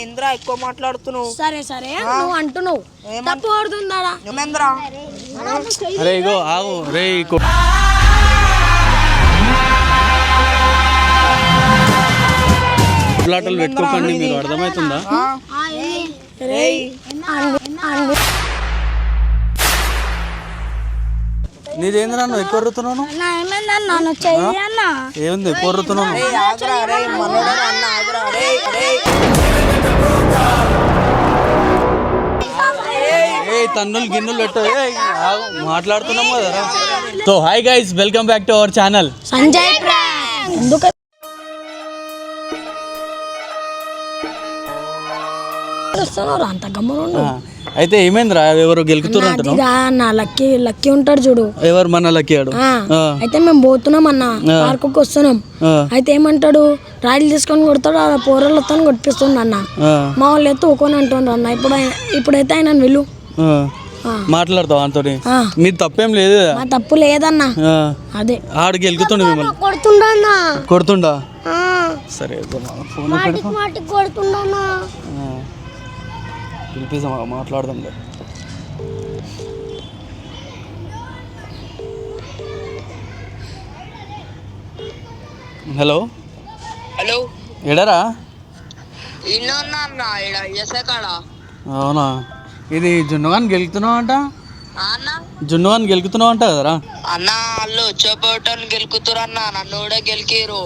ఏంద్రా ఎక్కువ మాట్లాడుతున్నావు? సరే సరే నువ్వు అంటున్నావు. తప్పు పడుతుందాడా ఏమేంద్రా? అరే ఇగో ఆగు. రే కొ- కొట్లాటలు పెట్టుకోకండి మీరు అర్థమవుతుందా? నీదేంద్రా నువ్వు? ఎక్కువ రుతున్నాను ఏముంది? ఎక్కువ రుతున్నాను ఏ తన్నులు గిన్నెలు పెట్టు. మాట్లాడుతున్నాం కదా. So hi guys welcome back to our channel Sanjay అంత గమ్మునుండు. అయితే ఏమైందిరా? ఎవరు గెలుకుతున్నారు నా లక్కీ లక్కీ ఉంటాడు చూడు. ఎవరు మన లక్కాడు ఆ, అయితే మేము పోతున్నాం అన్న పార్కుకి వస్తున్నాం. అయితే ఏమంటాడు? రాయిలు తీసుకొని కొడతాడు ఆ పోరలతో కొట్టిస్తుంది అన్న. మా వాళ్ళు అయితే ఊకొని అంటుండ్రు అన్న ఇప్పుడు ఇప్పుడైతే ఆయన విలు ఆ. మాట్లాడతావు అంతోని? ఆ. మీ తప్పేం లేదు. తప్పు లేదన్న. అదే. ఆడు గెలుకుతుండు మిమ్మల్ని. కొడుతుండన్నా కొడుతుండా? సరే ఫోన్ కొడుతుండన్నా పిలిపిస్తాం మాట్లాడదాంలే హలో? హలో? ఎడరా? అవునా? ఇది జున్నుగాని గెలుకుతున్నావు అంట? అన్న? జున్నుగాని గెలుకుతున్నావు అంట కదరా? అన్న వాళ్ళు వచ్చేపోవటం గెలుకుతురు అన్న నన్ను కూడా గెలికిరు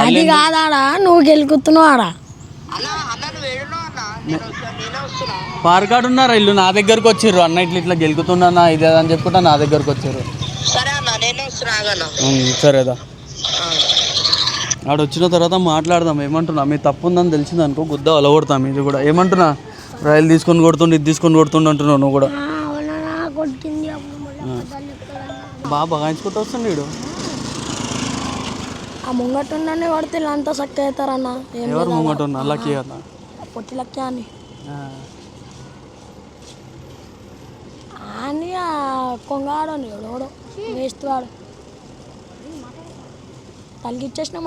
అది కాదాడా? నువ్వు గెలుకుతున్నావు ఆడా అన్న అన్న నువ్వు పార్కాడు ఉన్నారా ఇల్లు? నా దగ్గరకు వచ్చిర్రు. అన్న ఇట్లా ఇట్లా గెలుకుతున్నా ఇది అని చెప్పుకుంటా నా దగ్గరకు వచ్చారు సరేదా ఆడు వచ్చిన తర్వాత మాట్లాడదాం. ఏమంటున్నా? మీ తప్పు ఉందని తెలిసింది అనుకో గుద్ద అలగొడతాం. ఇది కూడా. ఏమంటున్నా? రైలు తీసుకొని కొడుతుండు ఇది తీసుకొని కొడుతుండు అంటున్నావు నువ్వు కూడా. కొట్టింది బాగా బగాయించుకుంటూ వస్తుంది వీడు. ఆ ముంగట ఉండనే పడితే ఇలా అంతా సక్క అవుతారన్న. ఎవరు ముంగట ఉన్నా లక్కీ అన్న? పొట్టి లక్క అని. ఆ. అని కొంగాడు ఎవడోడు వేస్ట్ వాడు తలిగిచ్చేసిన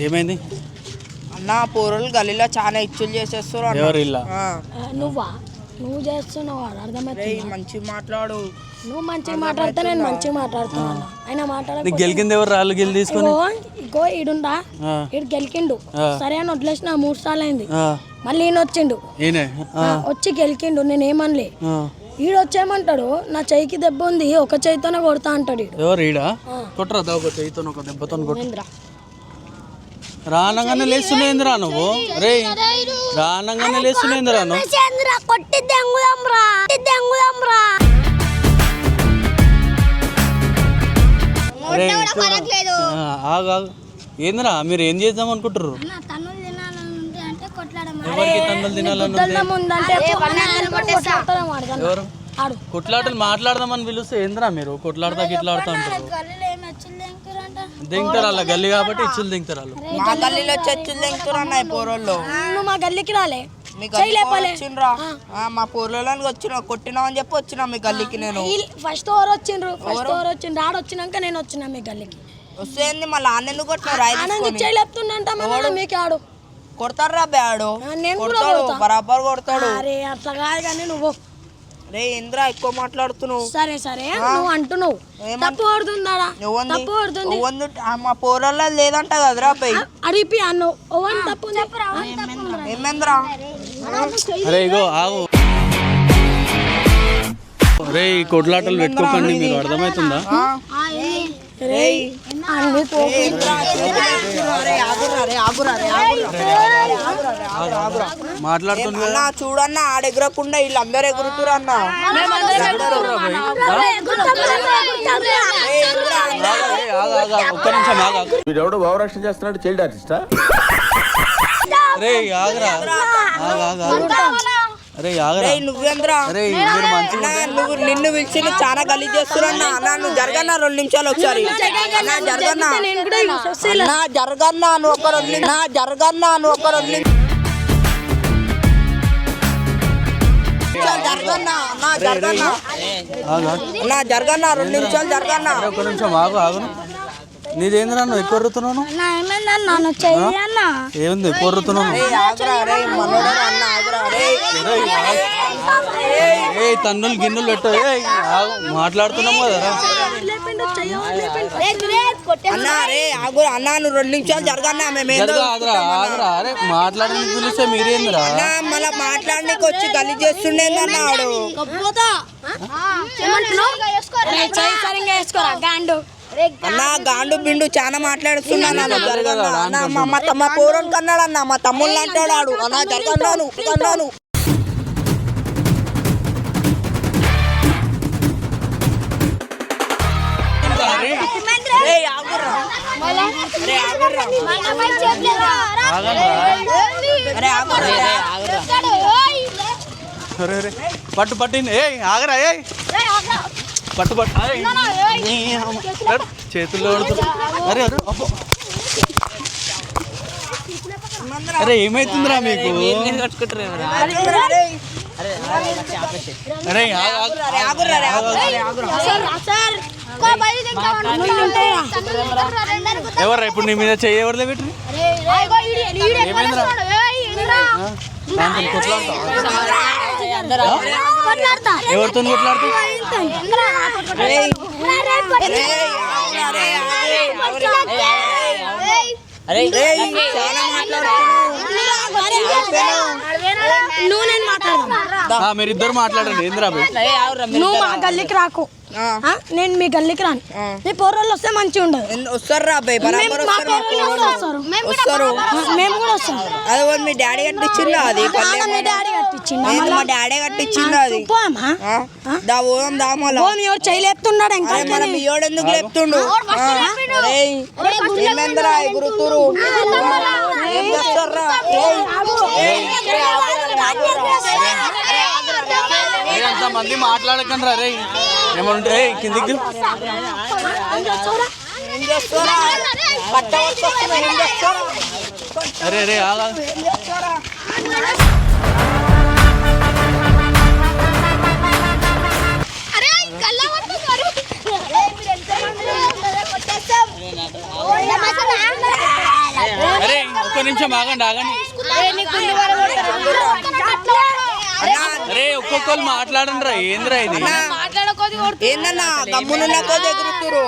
ఏమైంది? అన్న పోరలు గలీలో చాలా ఇచ్చులు చేసేస్తారు నువ్వా? నువ్వు చేస్తున్నావు అర్థమవుతుంది? రేయ్ మంచి మాట్లాడు. నువ్వు మంచిగా మాట్లాడితే నేను మంచిగా మాట్లాడుతున్నాను. ఆయన మాట్లాడ గెలికింది ఎవరు? రాళ్ళు గెలి తీసుకొని? ఇగో ఇగో ఈడుండా. ఈడు గెలికిండు. సరే అని వదిలేసిన మూడు సార్లు అయింది. మళ్ళీ ఈయన వచ్చిండు. వచ్చి గెలికిండు నేను ఏమనలే. ఈడు వచ్చేయమంటాడు నా చెయ్యికి దెబ్బ ఉంది ఒక చేయితోనే కొడతా అంటాడు ఈడు. ఎవరు ఈడా? కొట్టరా ఒక చేయితో ఒక దెబ్బతో కొట్టు. ఏంద్రా? రానంగానే లేస్తున్నాయిందిరా నువ్వు? రే రానంగానే లేస్తున్నాయిందిరా నువ్వు? కొట్టి దెంగుదాంరా దెంగుదాంరా. ఆగు ఆగు. ఏందిరా మీరు ఏం చేద్దాం అనుకుంటారు ఎవరికి తన్నులు తినాలని. ఎవరు? కొట్లాటలు మాట్లాడదామని పిలిస్తే ఏందిరా మీరు? కొట్లాడతా గిట్లాడుతా అంటారు దింగుతారు అలా గల్లీ కాబట్టి ఇచ్చులు దింగుతారు వాళ్ళు మా గల్లీలో అన్న ఈ పోరోళ్ళు. నువ్వు మా గల్లీకి రాలే. మీ గల్లీకి వచ్చిండ్రా ఆ, మా పోరోళ్ళని వచ్చిన కొట్టినావు అని చెప్పి వచ్చిన మీ గల్లీకి నేను. ఫస్ట్ ఓవర్ వచ్చిండ్రు. ఫస్ట్ ఓవర్ వచ్చిండ్రు. ఆడు వచ్చినాక నేను వచ్చిన మీ గల్లీకి. వస్తే ఏంది మళ్ళీ ఆన్నెందుకు కొట్టినావు రాయి ఆనంద్ తీసుకొని? చేయలేపుతుండంట మన మీకు ఆడు. కొడతారా బ్యాడు? ఆ, నేను కూడా కొడతాడు కొడతా. బరాబర్ కొడతాడు. అరే అట్లా కాదు కానీ నువ్వు. రే ఇంద్రా ఎక్కువ మాట్లాడుతున్నావు. సరే సరే నువ్వు అంటున్నావు. తప్పు పడుతుందాడా తప్పు పడుతుంది మా పోరోళ్ళ లేదంట కదరా పై అడిపి అన్ను. ఓవన్ తప్పు. ఏమేంద్రా? అరే ఇగో ఆగు. రే కొట్లాటలు పెట్టుకోకండి మీరు అర్థమవుతుందా? రే, మాట్లాడుతుంది అన్న చూడన్న ఆడెగరకుండా వీళ్ళందరూ ఎగురుతురు అన్న? ఒక్క నిమిషం ఆగా వీడెవడో భావరక్షణ చేస్తున్నాడు చైల్డ్ ఆర్టిస్టా? రే ఆగరా. ఆగా ఆగా నువ్వు నిన్ను పిలిచి చాలా గలీజ్ చేస్తున్నా అన్న నువ్వు జరగన్నా రెండు నిమిషాలు ఒకసారి. అన్న జరగన్నా నేను కూడా యూసెస్ అన్న జరగన్నా నువ్వు ఒక రెండు నా జరగన్నా నువ్వు ఒక రెండు నిమిషాలు జరగన్నా ఆగా రెండు నిమిషాలు జరగన్నా. ఒక్క నిమిషం ఆగు ఆగును. నీదేందిరా నువ్వు? ఎక్కువ రుతున్నాను నన్ను చెయ్యి అన్న. ఏంది ఎక్కువ రుతున్నాను ఏ తన్నులు గిన్నెలు పెట్టు. మాట్లాడుతున్నాం కదరా మాట్లాడడానికి పిలిస్తే మీరేందిరా? అన్న మళ్ళా మాట్లాడడానికి వచ్చి గలి చేస్తుండేందన్న ఆడు. అన్న గాండు బిండు చాలా మాట్లాడుతున్నాను మా మా తమ్మ పూరం కన్నాడు అన్న మా తమ్ముళ్ళు అంటాడు అన్న జరగన్నాను కన్నాను పట్టు పట్టింది. ఏయ్ ఆగరా ఏయ్. పట్టు పట్టు. ఏయ్. నీ అమ్మ. అరే, చేతుల్లో అరే అరే అబ్బో. అరే ఏమైతుందిరా మీకు. అరే ఇప్పుడు నీ మీద చెయ్యి ఎవరిదే పెట్టి కొట్లాడతావా? ఎవరితో కొట్లాడుతావు రేయ్, ఆగురా, రే, ఆగురా, రేయ్, చాలా మాట్లాడుతున్నావు నువ్వు నేను మాట్లాడదాం ఆ, మీరిద్దరు మాట్లాడండి. ఏందిరా నువ్వు మా గల్లీకి రాకు? నేను మీ గల్లీకి రాను. నీ పోర్రోళ్ళు వస్తే మంచిగా ఉండదు. వస్తారా అబ్బాయి బరాబర్ మా వస్తారు మా పోరోళ్ళు. వస్తారు. మేము కూడా వస్తాం. అది మీ డాడీ కట్టించిందా? అది మీ డాడీ కట్టించిండు ఏంది మా డాడీ కట్టించిందా అది? దా ఓం దా మళ్ళా ఓ మీ ఎవరు చేయలేపుతున్నాడు ఇంకా మన బియ్యోడు ఎందుకు లేపుతుండు? ఏమైందిరా గురుతురు? ఏం చేస్తారా? మంది మాట్లాడకండి రా రే ఏమంటే కిందికి అరే అరే ఆగా అరే ఒక్క నిమిషం ఆగండి ఆగండి. అరే ఒక్కొక్కరు మాట్లాడండి రా ఏంద్రా ఇది? ఏందన్నా గమ్మునున్న కొద్ది ఎగురుతురు?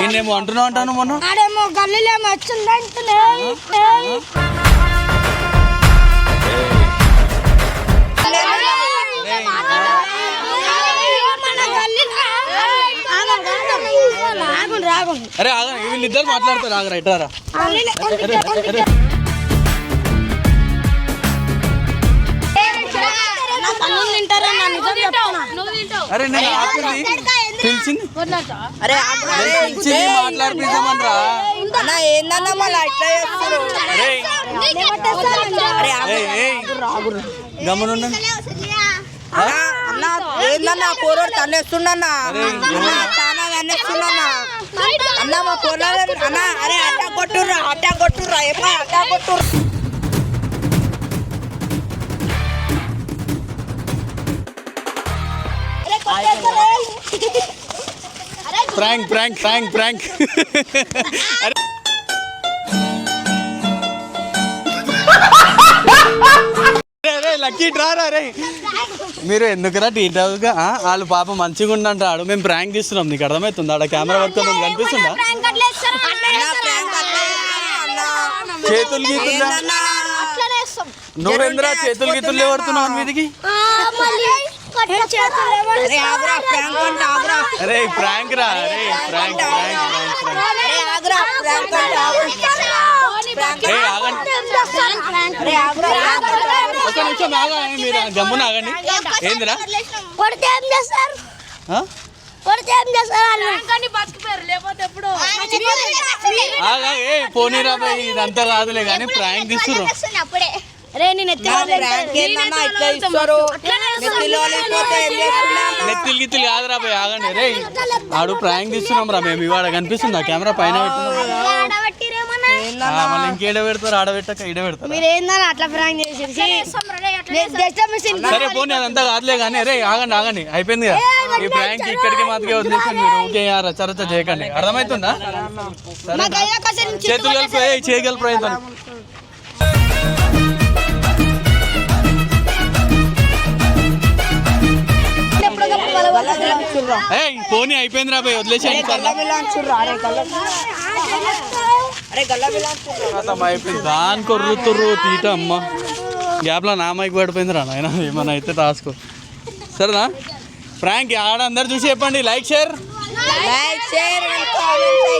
నేనేమో అంటున్నావు అంటాను మొన్న? ఆడేమో గల్లీలో ఏమో వచ్చిందంటే అరే ఆగ వీళ్ళిద్దరు మాట్లాడతారు. ఆగరా ఇట్రారా అరే నేను ఆపింది తెలిసింది అరే. తెలిసింది మాట్లాడిపిద్దామనరా అన్న ఏందన్నా మళ్ళీ అట్లా చేస్తారు గమనుండండి అన్న అన్న ఏందన్నా పోరోడు తన్నేస్తుండన్నా అన్న చాలా తన్నేస్తుండన్నా అన్న మా పోరాడు అన్న అరే అట్టా కొట్టుర్రా అట్టా కొట్టుర్రా ఏమో అట్టా కొట్టుర్రా ప్రాంక్ ప్రాంక్ ప్రాంక్ ప్రాంక్ అరే అరే, అరే లక్కీ డ్రారా రే మీరు ఎందుకురా టీ వాళ్ళు పాప మంచిగా ఉండంటాడు మేము ప్రాంక్ తీస్తున్నాం. నీకు అర్థమవుతుంది? ఆడ కెమెరా పట్టుకొని కనిపిస్తుందా? చేతులు గీతులు ఏందన్నా నువ్వెందురా చేతులు గీతులు ఎవడుతున్నావు మీదికి ప్రాంక్ రా ఏ ఆగండి. మీరు ఏందిరా? కొడితే ఏం చేస్తారు? ఆ? కొడితే ఏం చేస్తారు ఆగా ఏ పోనీరా బాయ్ ఇదంతా కాదులే కానీ ప్రాంక్ తీస్తుర్రు రే నేను నెత్తిలో గిత్తిలు కాదురా ఆగండి. రే ఆడు ప్రాంక్ తీస్తున్నాం రా మేము ఇవాడ కనిపిస్తుందా? కెమెరా పైన ఆ, మళ్ళీ ఇంకేడ పెడతారు? ఆడ పెట్టక ఈడ పెడతారు? మీరు ఏందని అట్లా ప్రాంక్ చేసేసి జస్ట్ మిషన్ సరే పోనీ అదంతా కాదులే కానీ అరే ఆగండి ఆగండి. అయిపోయింది కదా? ఈ ప్రాంక్ ఇక్కడికి మాత్రమే వదిలేసి మీరు. ఊకే రచరచ చేయకండి. అర్థమవుతుందా? చేతులు కలిపి ఏయ్, ఏయ్ పోనీ అయిపోయింది రా పోయి వదిలేసేయండి అయిపోయింది దాని కొర్రుతుర్రు తీట అమ్మ గ్యాప్లో నా మైక్ పడిపోయింది రా నాయన ఏమన్నా అయితే టాస్క్ సరేనా ప్రాంక్ ఆడ అందరు చూసి చెప్పండి like share like share and comment